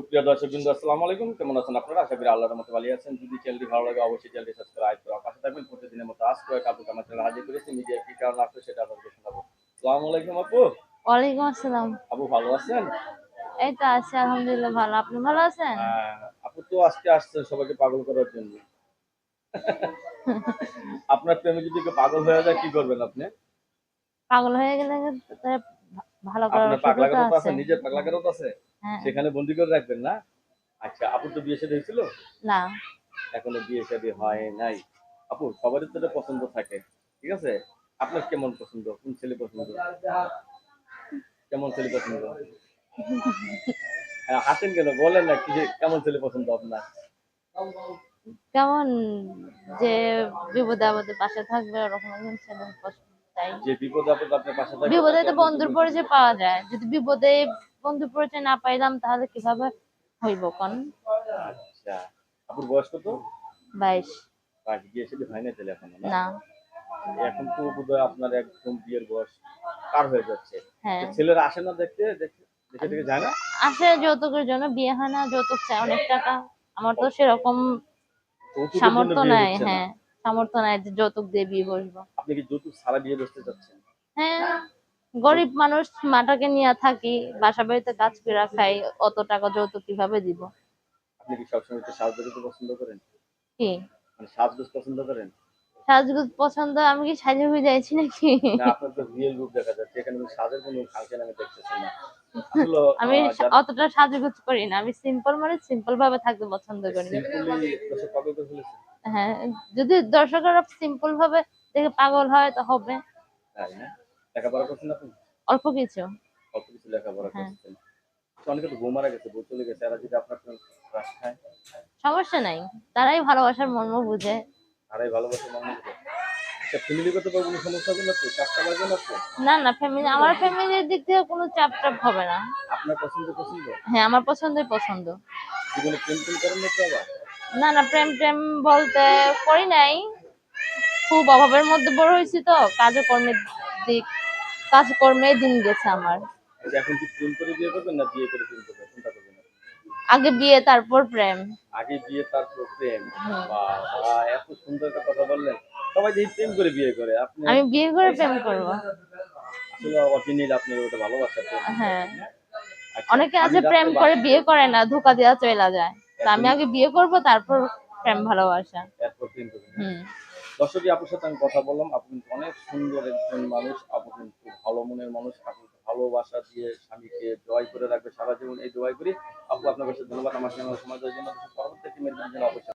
সুপ্রিয় দর্শক বিন্দু আসসালামু আলাইকুম। কেমন আছেন আপনারা? আশা করি আল্লাহর মতো ভালো আছেন। যদি চ্যানেলটি ভালো লাগে অবশ্যই চ্যানেলটি সাবস্ক্রাইব করা পাশে থাকবেন। প্রতিদিনের মতো আজ কয়েক আপু আমার চ্যানেল হাজির করেছি। মিডিয়া কি কারণ আসলে সেটা আপনাদের শোনাবো। আসসালামু আলাইকুম আপু। ওয়ালাইকুম আসসালাম। আপু ভালো আছেন? এই তো আছি আলহামদুলিল্লাহ ভালো। আপনি ভালো আছেন? আহ, আপু তো আজকে আসছেন সবাইকে পাগল করার জন্য। আপনার প্রেমে যদি কেউ পাগল হয়ে যায় কি করবেন আপনি? পাগল হয়ে গেলে ভালো করার সুযোগ আছে। নিজের আছে। হ্যাঁ। সেখানে বন্দি করে রাখবেন না? আচ্ছা আপু তো বিয়ে শাদী হয়েছিল? না। এখনও বিয়ে শাদী হয় নাই। আপু সবারই তো পছন্দ থাকে ঠিক আছে? আপনার কেমন পছন্দ? কোন ছেলে পছন্দ? কেমন ছেলে পছন্দ? হ্যাঁ, হাসেন কেন? বলেন না কি কেমন ছেলে পছন্দ আপনার? কেমন যে বিপদে আপদে পাশে থাকবে ওরকম একজন ছেলে পছন্দ চাই যে বিপদ আপদ আপনার পাশে থাকে বিপদে তো বন্ধুর পরিচয় পাওয়া যায়। যদি বিপদে বন্ধুর পরিচয় না পাইলাম তাহলে কীভাবে হইব কোন? আচ্ছা। আপুর বয়স কত? বাইশ। বাকি বিয়ে শাদী হয় না ছেলে এখনও না? না। এখন তো বোধহয় আপনার একদম বিয়ের বয়স পার হয়ে যাচ্ছে। হ্যাঁ। ছেলেরা আসে না দেখতে? দেখে দেখে দেখে যায় না? আসে যৌতুকের জন্য বিয়ে হয় না যৌতুক চাই অনেক টাকা। আমার তো সেরকম সামর্থ্য নাই হ্যাঁ। সামর্থ্য নাই যে যৌতুক দিয়ে বিয়ে বসবো। আপনি কি যৌতুক ছাড়া বিয়ে বসতে চাচ্ছেন? হ্যাঁ গরিব মানুষ মাটাকে নিয়ে থাকি বাসা বাড়িতে কাজ করে খাই অত টাকা যৌতুক কীভাবে দিব? আপনি কি সবসময় একটু সাজগোজ পছন্দ করেন? কি? মানে সাজগোজ পছন্দ করেন? সাজগুজ পছন্দ আমি কি সাজে হয়ে যাইছি নাকি? না আপনার তো রিয়েল রূপ দেখা যাচ্ছে। এখানে সাজের কোনো ফাংশন আমি দেখতেছি না। আমি অতটা সাজগুজ করি না। আমি সিম্পল মানে সিম্পল ভাবে থাকতে পছন্দ করি হ্যাঁ যদি দর্শকরা সিম্পল ভাবে দেখে পাগল হয় তো হবে। অল্প কিছু। কত কিছু লেখাপড়া হ্যাঁ। করছেন। অনেকে তো বউ গেছে বউ চলে গেছে এরা যদি আপনার কোনো রাশ খায়? সমস্যা নাই। তারাই ভালোবাসার মর্ম বুঝে। তারাই ভালোবাসে মনে করে আচ্ছা কোনো সমস্যা হবে না তো? চাপটা লাগবে না তো? না না ফ্যামিলি আমার ফ্যামিলির দিক থেকে কোনো চাপ টাপ হবে না। আপনার পছন্দ পছন্দ? হ্যাঁ আমার পছন্দই পছন্দ। জীবনে প্রেম প্রেম করেন না তো আবার? না না প্রেম টেম বলতে করি নাই। খুব অভাবের মধ্যে বড় হয়েছি তো কাজকর্মের দিক কাজকর্মে দিন গেছে আমার। এখন কি প্রেম করে বিয়ে করবেন না বিয়ে করে প্রেম করবেন? কোনটা করবেন আগে বিয়ে তারপর প্রেম। আগে বিয়ে তারপর প্রেম। বাবা এত সুন্দর একটা কথা বললেন। সবাই যে প্রেম করে বিয়ে করে আপনি আমি বিয়ে করে প্রেম করব। আসলে অরিজিনাল আপনি ওটা ভালোবাসা হ্যাঁ। আচ্ছা, অনেকে আছে প্রেম করে বিয়ে করে না ধোকা দেওয়া চলে যায়। তা আমি আগে বিয়ে করব তারপর প্রেম ভালোবাসা। প্রেম হুম। দর্শকই আপুর সাথে আমি কথা বললাম আপু কিন্তু অনেক সুন্দর একজন মানুষ আপু কিন্তু ভালো মনের মানুষ আপু ভালোবাসা দিয়ে স্বামীকে জয় করে রাখবে সারা জীবন এই দোয়াই করি আপু আপনার কাছে ধন্যবাদ আমার সঙ্গে সময় দেওয়ার জন্য পরবর্তী জন্য অবশ্যই